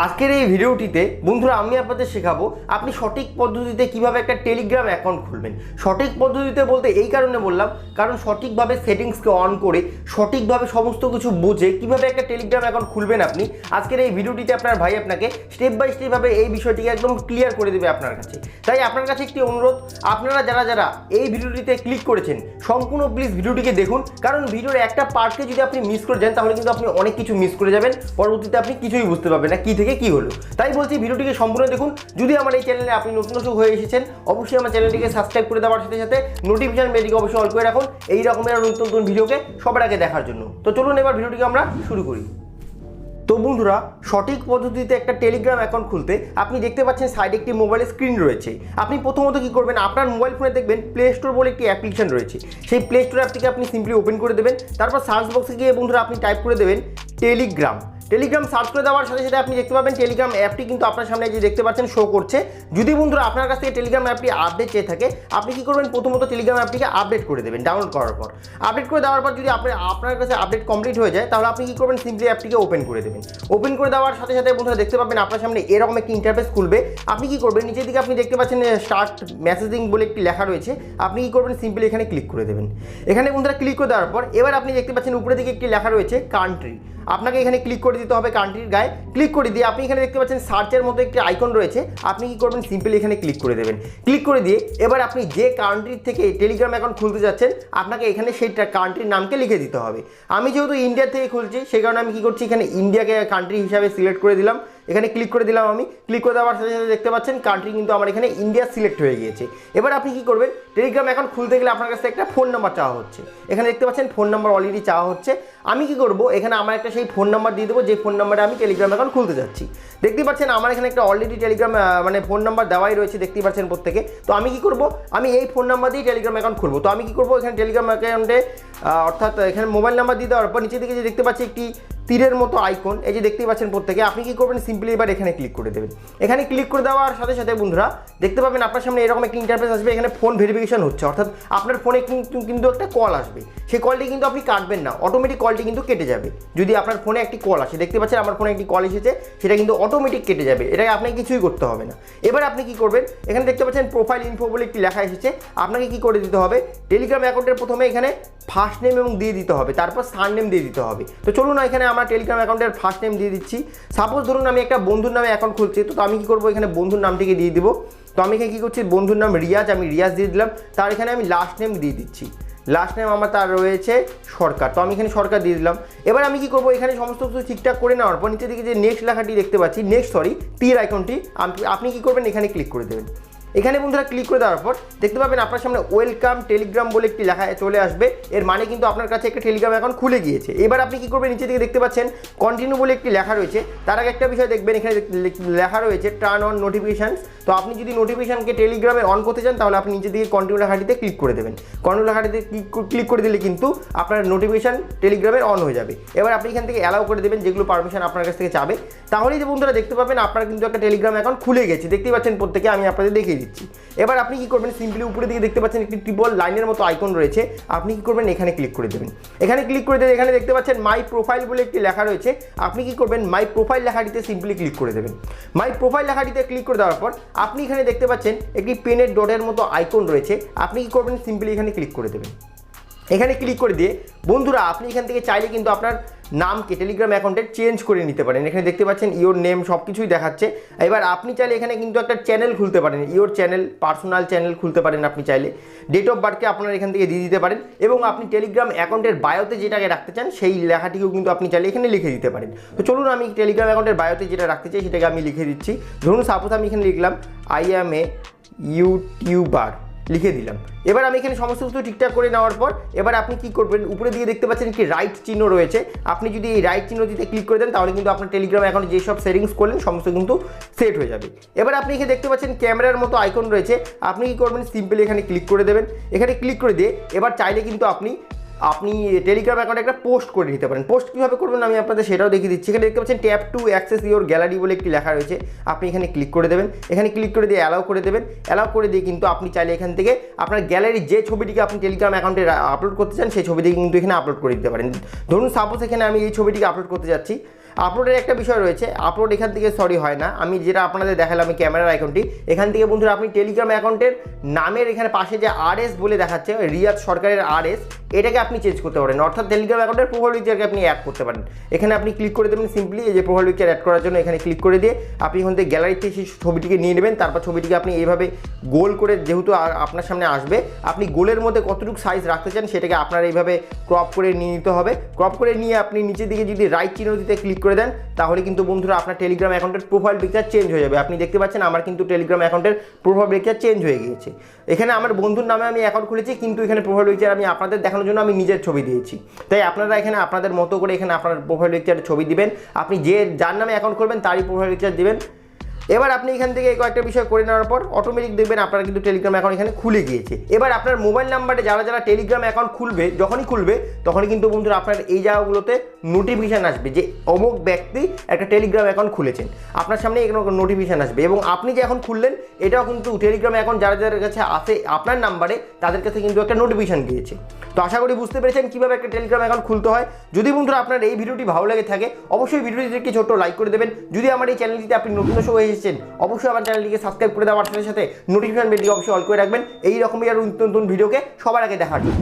আজকের এই ভিডিওটিতে বন্ধুরা আমি আপনাদের শেখাবো আপনি সঠিক পদ্ধতিতে কীভাবে একটা টেলিগ্রাম অ্যাকাউন্ট খুলবেন। সঠিক পদ্ধতিতে বলতে এই কারণে বললাম, কারণ সঠিকভাবে সেটিংসকে অন করে, সঠিকভাবে সমস্ত কিছু বুঝে কীভাবে একটা টেলিগ্রাম অ্যাকাউন্ট খুলবেন আপনি, আজকের এই ভিডিওটিতে আপনার ভাই আপনাকে স্টেপ বাই স্টেপভাবে এই বিষয়টিকে একদম ক্লিয়ার করে দেবে আপনার কাছে। তাই আপনার কাছে একটি অনুরোধ, আপনারা যারা যারা এই ভিডিওটিতে ক্লিক করেছেন, সম্পূর্ণ প্লিজ ভিডিওটিকে দেখুন, কারণ ভিডিওর একটা পার্টকে যদি আপনি মিস করে যান, তাহলে কিন্তু আপনি অনেক কিছু মিস করে যাবেন, পরবর্তীতে আপনি কিছুই বুঝতে পারবেন না, কী থেকে কী হলো? তাই বলছি ভিডিওটিকে সম্পূর্ণ দেখুন। যদি আমার এই চ্যানেলে আপনি নতুন নতুন হয়ে এসেছেন, অবশ্যই আমার চ্যানেলটিকে সাবস্ক্রাইব করে দেওয়ার সাথে সাথে নোটিফিকেশন বেলটিকে অবশ্যই অল করে রাখুন। এই রকমের নতুন নতুন ভিডিওকে সবার আগে দেখার জন্য। তো চলুন এবার ভিডিওটিকে আমরা শুরু করি। তো বন্ধুরা, সঠিক পদ্ধতিতে একটা টেলিগ্রাম অ্যাকাউন্ট খুলতে আপনি দেখতে পাচ্ছেন সাইডে একটি মোবাইলের স্ক্রিন রয়েছে। আপনি প্রথমত কি করবেন? আপনার মোবাইল ফোনে দেখবেন প্লে স্টোর বলে একটি অ্যাপ্লিকেশন রয়েছে। সেই প্লে স্টোর অ্যাপটিকে আপনি সিম্পলি ওপেন করে দেবেন। তারপর সার্চ বক্সে গিয়ে বন্ধুরা আপনি টাইপ করে দেবেন টেলিগ্রাম টেলিগ্রাম সার্চ করে দেওয়ার সাথে সাথে আপনি দেখতে পাবেন টেলিগ্রাম অ্যাপটি কিন্তু আপনার সামনে যে দেখতে পাচ্ছেন শো করছে। যদি বন্ধুরা আপনার কাছ থেকে টেলিগ্রাম অ্যাপটি আপডেট চেয়ে থাকে, আপনি কি করবেন? প্রথমত টেলিগ্রাম অ্যাপটিকে আপডেট করে দেবেন ডাউনলোড করার পর। আপডেট করে দেওয়ার পর যদি আপনার আপনার কাছে আপডেট কমপ্লিট হয়ে যায়, তাহলে আপনি কি করবেন? সিম্পলি অ্যাপটিকে ওপেন করে দেবেন। ওপেন করে দেওয়ার সাথে সাথে বন্ধুরা দেখতে পাবেন আপনার সামনে এরকম একটি ইন্টারফেস খুলবে। আপনি কি করবেন? নিচের দিকে আপনি দেখতে পাচ্ছেন স্টার্ট মেসেজিং বলে একটি লেখা রয়েছে। আপনি কি করবেন? সিম্পলি এখানে ক্লিক করে দেবেন। এখানে বন্ধুরা ক্লিক করে দেওয়ার পর, এবার আপনি দেখতে পাচ্ছেন উপরের দিকে একটি লেখা রয়েছে কান্ট্রি আপনাকে এখানে ক্লিক করে দিতে হবে কান্ট্রির গায়ে ক্লিক করে দিয়ে আপনি এখানে দেখতে পাচ্ছেন সার্চের মতো একটি আইকন রয়েছে। আপনি কি করবেন? সিম্পলি এখানে ক্লিক করে দেবেন। ক্লিক করে দিয়ে এবার আপনি যে কান্ট্রির থেকে টেলিগ্রাম অ্যাকাউন্ট খুলতে যাচ্ছেন, আপনাকে এখানে সেই কান্ট্রির নামকে লিখে দিতে হবে। আমি যেহেতু ইন্ডিয়া থেকে খুলছি, সেই কারণে আমি কি করছি, এখানে ইন্ডিয়াকে কান্ট্রি হিসাবে সিলেক্ট করে দিলাম। এখানে ক্লিক করে দিলাম আমি। ক্লিক করে দেওয়ার সাথে সাথে দেখতে পাচ্ছেন কান্ট্রি কিন্তু আমার এখানে ইন্ডিয়া সিলেক্ট হয়ে গিয়েছে। এবার আপনি কি করবেন? টেলিগ্রাম অ্যাকাউন্ট খুলতে গেলে আপনার কাছে একটা ফোন নাম্বার চাওয়া হচ্ছে। এখানে দেখতে পাচ্ছেন ফোন নাম্বার অলরেডি চাওয়া হচ্ছে। আমি কি করব? এখানে আমার একটা সেই ফোন নাম্বার দিয়ে দেবো। যে ফোন নাম্বারে আমি টেলিগ্রাম অ্যাকাউন্ট খুলতে যাচ্ছি। দেখতে পাচ্ছেন আমার এখানে একটা অলরেডি টেলিগ্রাম মানে ফোন নাম্বার দেওয়াই রয়েছে দেখতে পাচ্ছেন প্রত্যেকে। তো আমি কি করব? আমি এই ফোন নাম্বার দিয়ে টেলিগ্রাম অ্যাকাউন্ট খুলবো। তো আমি কি করব? এখানে টেলিগ্রাম অ্যাকাউন্টে অর্থাৎ এখানে মোবাইল নাম্বার দিয়ে দেওয়ার পর নিচে দিকে যে দেখতে পাচ্ছি একটি তীরের মতো আইকন এই যে দেখতেই পাচ্ছেন প্রত্যেকে। আপনি কি করবেন? সিম্পলি এবার এখানে ক্লিক করে দেবেন। এখানে ক্লিক করে দেওয়ার সাথে সাথে বন্ধুরা, দেখতে পাবেন আপনার সামনে এরকম একটা ইন্টারফেস আসবে। এখানে ফোন ভেরিফিকেশন হচ্ছে। অর্থাৎ আপনার ফোনে কিন্তু কিন্তু একটা কল আসবে। সেই কলটি কিন্তু আপনি কাটবেন না। অটোমেটিক কলটি কিন্তু কেটে যাবে। যদি আপনার ফোনে একটি কল আসে, দেখতে পাচ্ছেন আমার ফোনে একটি কল এসেছে, সেটা কিন্তু অটোমেটিক কেটে যাবে। এটাকে আপনাকে কিছুই করতে হবে না। এবার আপনি কি করবেন? এখানে দেখতে পাচ্ছেন প্রোফাইল ইনফো বলে একটি লেখা এসেছে। আপনাকে কি করে দিতে হবে? টেলিগ্রাম অ্যাকাউন্টের প্রথমে এখানে ফার্স্ট নেম এবং দিয়ে দিতে হবে, তারপর সার নেম দিয়ে দিতে হবে। তো চলুন এখানে আমরা টেলিগ্রাম অ্যাকাউন্টের ফার্স্ট নেম দিয়ে দিচ্ছি। সাপোজ ধরুন আমি একটা বন্ধুর নামে অ্যাকাউন্ট খুলছি, তো আমি কি করব? এখানে বন্ধুর নামটিকে দিয়ে দিব। তো আমি এখানে কী করছি? বন্ধুর নাম রিয়াজ, আমি রিয়াজ দিয়ে দিলাম। তার এখানে আমি লাস্ট নেম দিয়ে দিচ্ছি। লাস্ট নেম আমার তার রয়েছে সরকার। তো আমি এখানে সরকার দিয়ে দিলাম। এবার আমি কি করব? এখানে সমস্ত কিছু ঠিকঠাক করে নেওয়ার পর নিচে দিকে যে নেক্সট লেখাটি দেখতে পাচ্ছি নেক্সট সরি তীর আইকনটি আপনি কি করবেন? এখানে ক্লিক করে দেবেন। এখানে বন্ধুরা ক্লিক করে দেওয়ার পর দেখতে পাবেন আপনার সামনে ওয়েলকাম টেলিগ্রাম বলে একটি লেখা চলে আসবে। এর মানে কিন্তু আপনার কাছে একটা টেলিগ্রাম অ্যাকাউন্ট খুলে গিয়েছে। এবার আপনি কি করবেন নিচে দিকে দেখতে পাচ্ছেন কন্টিনিউ বলে একটি লেখা রয়েছে। তার আগে একটা বিষয় দেখবেন, এখানে লেখা রয়েছে টার্ন অন নোটিফিকেশান তো আপনি যদি নোটিফিকেশানকে টেলিগ্রামে অন করতে চান, তাহলে আপনি নিচে দিকে কন্টিনিউ লেখাটিতে ক্লিক করে দেবেন। কন্টিনিউ লেখাটিতে ক্লিক করে দিলে কিন্তু আপনার নোটিফিকেশান টেলিগ্রামে অন হয়ে যাবে। এবার আপনি এখান থেকে অ্যালাউ করে দেবেন যেগুলো পারমিশন আপনার কাছ থেকে চাবে। তাহলেই যে বন্ধুরা দেখতে পাবেন, আপনার কিন্তু একটা টেলিগ্রাম অ্যাকাউন্ট খুলে গেছে। দেখতেই পাচ্ছেন প্রত্যেকে, আমি আপনাদের দেখিয়ে দিচ্ছি এবার আপনি কি করবেন? সিম্পলি উপরে দিকে দেখতে পাচ্ছেন একটি ট্রিপল লাইনের মতো আইকন রয়েছে। আপনি কি করবেন? এখানে ক্লিক করে দেবেন। এখানে ক্লিক করে দেবেন এখানে দেখতে পাচ্ছেন মাই প্রোফাইল বলে একটি লেখা রয়েছে। আপনি কি করবেন? মাই প্রোফাইল লেখাটিতে সিম্পলি ক্লিক করে দেবেন। মাই প্রোফাইল লেখাটিতে ক্লিক করে দেওয়ার পর আপনি এখানে দেখতে পাচ্ছেন একটি পেনের ডটের মতো আইকন রয়েছে। আপনি কি করবেন? সিম্পলি এখানে ক্লিক করে দেবেন। এখানে ক্লিক করে দিয়ে, বন্ধুরা, আপনি এখান থেকে চাইলে কিন্তু আপনার নামকে টেলিগ্রাম অ্যাকাউন্টে চেঞ্জ করে নিতে পারেন। এখানে দেখতে পাচ্ছেন ইওর নেম সব কিছুই দেখাচ্ছে। এবার আপনি চাইলে এখানে কিন্তু একটা চ্যানেল খুলতে পারেন। ইওর চ্যানেল পার্সোনাল চ্যানেল খুলতে পারেন আপনি চাইলে। ডেট অফ বার্থকে আপনার এখান থেকে দিয়ে দিতে পারেন এবং আপনি টেলিগ্রাম অ্যাকাউন্টের বায়োতে যেটাকে রাখতে চান, সেই লেখাটিকেও কিন্তু আপনি চাইলে এখানে লিখে দিতে পারেন। তো চলুন আমি টেলিগ্রাম অ্যাকাউন্টের বায়োতে যেটা রাখতে চাই, সেটাকে আমি লিখে দিচ্ছি। ধরুন সাপোজ আমি এখানে লিখলাম আই অ্যাম এ ইউটিউবার লিখে দিলাম। এবার আমি এখানে সমস্ত কিছু ঠিকঠাক করে নেওয়ার পর, এবার আপনি কি করবেন? উপরে দিয়ে দেখতে পাচ্ছেন কি রাইট চিহ্ন রয়েছে। আপনি যদি এই রাইট চিহ্ন দিতে ক্লিক করে দেন, তাহলে কিন্তু আপনার টেলিগ্রাম এখন যেসব সেটিংস করলেন, সমস্ত কিন্তু সেট হয়ে যাবে। এবার আপনি এখানে দেখতে পাচ্ছেন ক্যামেরার মতো আইকন রয়েছে। আপনি কি করবেন? সিম্পলি এখানে ক্লিক করে দেবেন। এখানে ক্লিক করে দিয়ে এবার চাইলে কিন্তু আপনি আপনি টেলিগ্রাম অ্যাকাউন্টে একটা পোস্ট করে দিতে পারেন। পোস্ট কীভাবে করবেন আমি আপনাদের সেটাও দেখিয়ে দিচ্ছি। এখানে দেখতে পাচ্ছেন tap to access your gallery বলে একটি লেখা রয়েছে। আপনি এখানে ক্লিক করে দেবেন। এখানে ক্লিক করে দিয়ে অ্যালাউ করে দেবেন। অ্যালাউ করে দিয়ে কিন্তু আপনি চাইলে এখান থেকে আপনার গ্যালারির যে ছবিটিকে আপনি টেলিগ্রাম অ্যাকাউন্টে আপলোড করতে চান, সেই ছবিটিকে কিন্তু এখানে আপলোড করে দিতে পারেন। ধরুন সাপোজ এখানে আমি এই ছবিটিকে আপলোড করতে যাচ্ছি। আপলোডের একটা বিষয় রয়েছে আপলোড এখান থেকে সরি হয় না। আমি যেটা আপনাদের দেখালাম আমি ক্যামেরার আইকনটি এখান থেকে বন্ধুরা আপনি টেলিগ্রাম অ্যাকাউন্টের নামের এখানে পাশে যে আর এস বলে দেখাচ্ছে রিয়াদ সরকারের আর এস এটাকে আপনি চেঞ্জ করতে পারেন। অর্থাৎ টেলিগ্রাম অ্যাকাউন্টের প্রোফাইল পিকচারকে আপনি অ্যাড করতে পারেন। এখানে আপনি ক্লিক করে দেবেন সিম্পলি এই যে প্রোফাইল পিকচার অ্যাড করার জন্য এখানে ক্লিক করে দিয়ে আপনি এখান থেকে গ্যালারি থেকে সেই ছবিটিকে নিয়ে নেবেন। তারপর ছবিটিকে আপনি এইভাবে গোল করে যেহেতু আপনার সামনে আসবে, আপনি গোলের মধ্যে কতটুকু সাইজ রাখতে চান সেটাকে আপনার এইভাবে ক্রপ করে নিয়ে নিতে হবে। ক্রপ করে নিয়ে আপনি নিচের দিকে যদি রাইট চিহ্ন দিতে ক্লিক করে দেন, তাহলে কিন্তু বন্ধুরা আপনার টেলিগ্রাম অ্যাকাউন্টের প্রোফাইল পিকচার চেঞ্জ হয়ে যাবে। আপনি দেখতে পাচ্ছেন আমার কিন্তু টেলিগ্রাম অ্যাকাউন্টের প্রোফাইল পিকচার চেঞ্জ হয়ে গিয়েছে। এখানে আমার বন্ধুর নামে আমি অ্যাকাউন্ট খুলেছি, কিন্তু এখানে প্রোফাইল পিকচার আমি আপনাদের দেখানোর জন্য আমি নিজের ছবি দিয়েছি। তাই আপনারা এখানে আপনাদের মতো করে এখানে আপনার প্রোফাইল পিকচারের ছবি দিবেন। আপনি যে যার নামে অ্যাকাউন্ট করবেন, তারই প্রোফাইল পিকচার দিবেন। এবার আপনি এখান থেকে কয়েকটা বিষয় করে নেওয়ার পর অটোমেটিক দেখবেন আপনার কিন্তু টেলিগ্রাম অ্যাকাউন্ট এখানে খুলে গিয়েছে। এবার আপনার মোবাইল নাম্বারে যারা যারা টেলিগ্রাম অ্যাকাউন্ট খুলবে, যখনই খুলবে, তখনই কিন্তু বন্ধুরা আপনার এই জায়গাগুলোতে নোটিফিকেশান আসবে যে অমুক ব্যক্তি একটা টেলিগ্রাম অ্যাকাউন্ট খুলেছেন। আপনার সামনে এখানে নোটিফিকেশান আসবে এবং আপনি যে এখন খুললেন, এটাও কিন্তু টেলিগ্রাম অ্যাকাউন্ট যারা যাদের কাছে আসে আপনার নাম্বারে তাদের কাছে কিন্তু একটা নোটিফিকেশান গিয়েছে। তো আশা করি বুঝতে পেরেছেন কীভাবে একটা টেলিগ্রাম অ্যাকাউন্ট খুলতে হয়। যদি বন্ধুরা আপনার এই ভিডিওটি ভালো লেগে থাকে, অবশ্যই ভিডিওটিতে একটি ছোট্ট লাইক করে দেবেন। যদি আমার এই চ্যানেলটিতে আপনি নতুন হয়ে এসেছেন, অবশ্যই আমার চ্যানেলটিকে সাবস্ক্রাইব করে দেওয়ার সাথে সাথে নোটিফিকেশন বেলটিকে অবশ্যই অল করে রাখবেন। এই রকমই আর নতুন নতুন ভিডিওকে সবার আগে দেখার জন্য।